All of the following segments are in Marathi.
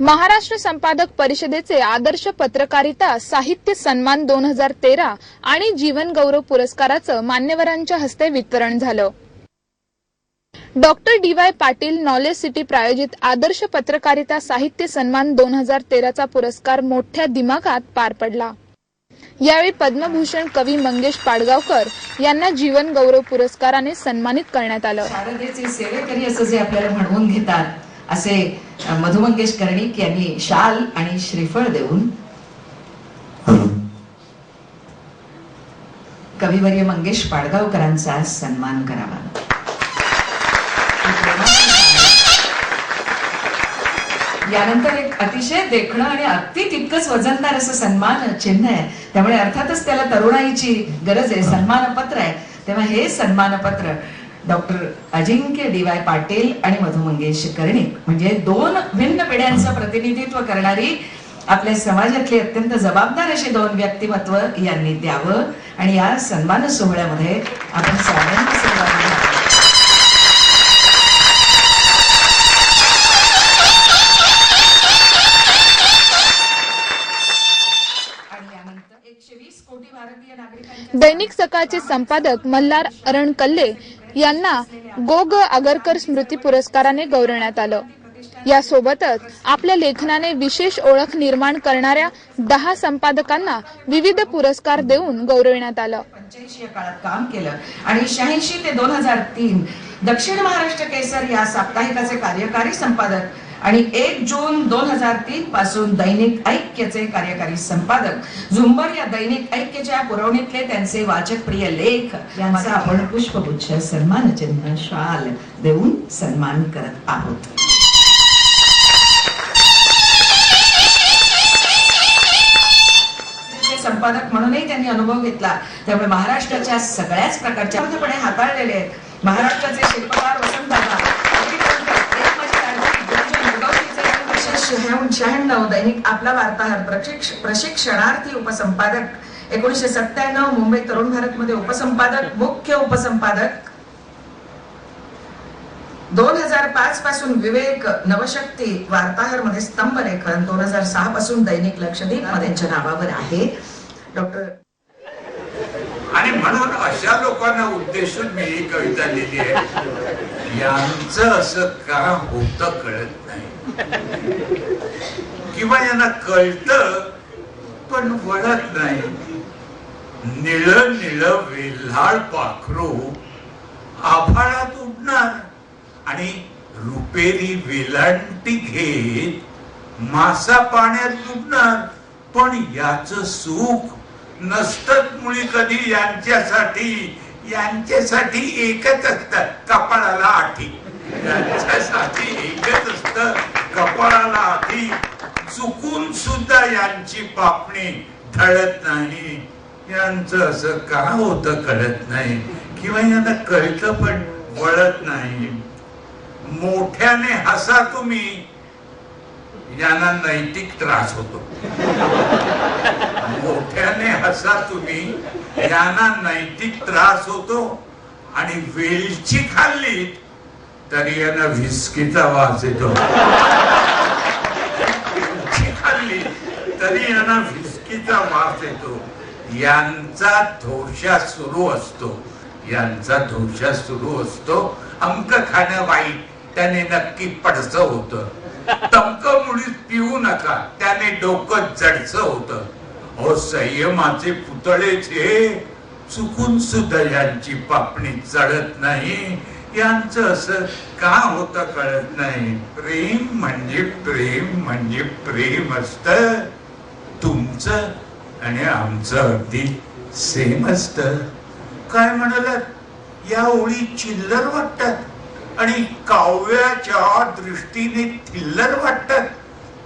महाराष्ट्र संपादक परिषदेचे आदर्श पत्रकारिता साहित्य सन्मान दोन हजार तेरा आणि जीवन गौरव पुरस्काराचं मान्यवरांच्या हस्ते वितरण झालं. Doctor D Y Patil knowledge city प्रायोजित आदर्श पत्रकारिता साहित्य सन्मान दोन हजार तेराचा पुरस्कार मोठ्या दिमागात पार पडला. यावेळी पद्मभूषण कवी मंगेश पाडगावकर यांना जीवन गौरव पुरस्काराने सन्मानित करण्यात आलं. सेवेकरी असं जे आपल्याला म्हणवून घेतात असे अ, मधु मंगेश कर्णिक यांनी शाल आणि श्रीफळ देऊन कविवर्य मंगेश पाडगावकरांचा सन्मान करावा. यानंतर एक अतिशय देखणं आणि अगदी तितकंच वजनदार असं सन्मान चिन्ह आहे. त्यामुळे अर्थातच त्याला तरुणाईची गरज आहे सन्मानपत्र आहे. तेव्हा हे सन्मानपत्र doctor Ajinkya D Y Patil आणि मधु मंगेश कर्णिक म्हणजे दोन भिन्न पिढ्यांचं प्रतिनिधित्व करणारी आपल्या समाजातली अत्यंत जबाबदार अशी दोन व्यक्तिमत्व यांनी द्यावं. आणि या सन्मान सोहळ्यामध्ये आपण दैनिक सकाळचे संपादक मल्हार अरणकल्ले यांना गो ग आगरकर स्मृती पुरस्काराने गौरवण्यात आलं. यासोबतच आपल्या लेखनाने विशेष ओळख निर्माण करणाऱ्या दहा संपादकांना विविध पुरस्कार देऊन गौरवण्यात आलं. काळात काम केलं आणि शहाऐंशी ते दोन हजार तीन दक्षिण महाराष्ट्र केसर या साप्ताहिकाचे कार्यकारी संपादक आणि एक जून दोन हजार तीन पासून दैनिक ऐक्यचे कार्यकारी संपादक झुंबर या दैनिक ऐक्यच्या पुरवणीतले त्यांचे वाचक प्रिय लेख यांचा आपण पुष्पगुच्छ सन्मान चिन्ह शाल देऊन सन्मान करत आहोत. संपादक म्हणूनही त्यांनी अनुभव घेतला. त्यामुळे महाराष्ट्राच्या सगळ्याच प्रकारच्या हाताळलेले आहेत. महाराष्ट्राचे शिल्पकार वसंतदादा अतिक्रमकर, एक माझी लाडकी, गुरुजी मुरगावकीचे आणि विशेष शहाण्णव- शहाण्णव दैनिक आपला वार्ताहर प्रशिक्षणार्थी उपसंपादक. एकोणीशे सत्त्याण्णव मुंबई तरुण भारत मध्ये उपसंपादक मुख्य उपसंपादक. दोन हजार पाच पासून विवेक नवशक्ती वार्ताहरमध्ये स्तंभ लेखन दोन हजार सहा पासून दैनिक लक्षदीप त्यांच्या नावावर आहे. डॉक्टर आणि म्हणून अशा लोकांना उद्देशून मी ही कविता लिहिली आहे. यांचं असं का होत कळत नाही. किंवा यांना कळत पण वळत नाही. निळ निळ वेल्हाळ पाखरू आभाळात उडणार. आणि रुपेरी वेलांटी घेत मासा पाण्यात उडणार पण याच सुख नसतच मुळी कधी यांच्यासाठी. यांच्यासाठी एकच असतात कपाळाला आठी. यांच्यासाठी एकच असत कपाळाला आठी चुकून सुद्धा यांची पापणी ढळत नाही. यांचं असं का होत कळत नाही? किंवा यांना कळत पण वळत नाही. मोठ्याने हसा तुम्ही यांना नैतिक त्रास होतो. मोठ्याने हसा तुम्ही यांना नैतिक त्रास होतो आणि वेलची खाल्ली तरी यांना व्हिस्कीचा वास येतो वेलची खाल्ली तरी यांना विस्कीचा वास येतो. यांचा धोशा सुरू असतो. यांचा धोशा सुरू असतो. अंक खाणं वाईट त्याने नक्की पडचं होतं. तमक मुळीच पिऊ नका त्याने डोकं जडस होत. हो संयमाचे पुतळेचे चुकून सुद्धा यांची पापणी चढत नाही. यांचं असं का होत कळत नाही. प्रेम म्हणजे प्रेम म्हणजे प्रेम असतं. तुमचं आणि आमचं अगदी सेम असत. काय म्हणालात? या ओळी चिल्लर वाटतात आणि काव्याच्या दृष्टीने थिल्लर वाटतात.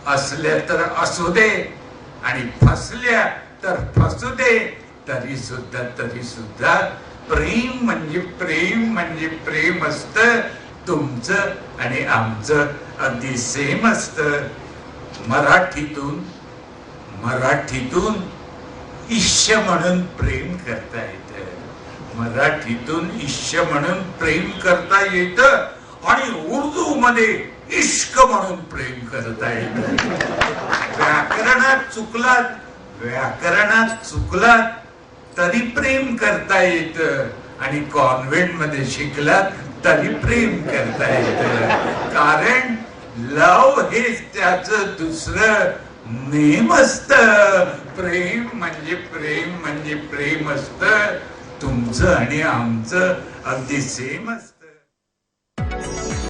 असल्या तर असू दे आणि फसल्या तर फसू दे तरी सुद्धा तरी सुद्धा. प्रेम म्हणजे प्रेम म्हणजे प्रेम असत. तुमचं आणि आमचं अगदी सेम असत. मराठीतून मराठीतून ईश्य म्हणून प्रेम करता येत. मराठीतून ईश्य म्हणून प्रेम करता येत आणि उर्दू मध्ये इश्क म्हणून प्रेम करता येत. व्याकरणात चुकलात व्याकरणात चुकलात तरी प्रेम करता येत. आणि कॉन्व्हेंटमध्ये शिकलात तरी प्रेम करता येत. कारण लव हे त्याच दुसरं नेम असत प्रेम म्हणजे प्रेम म्हणजे प्रेम असत तुमचं आणि आमचं अगदी सेम असत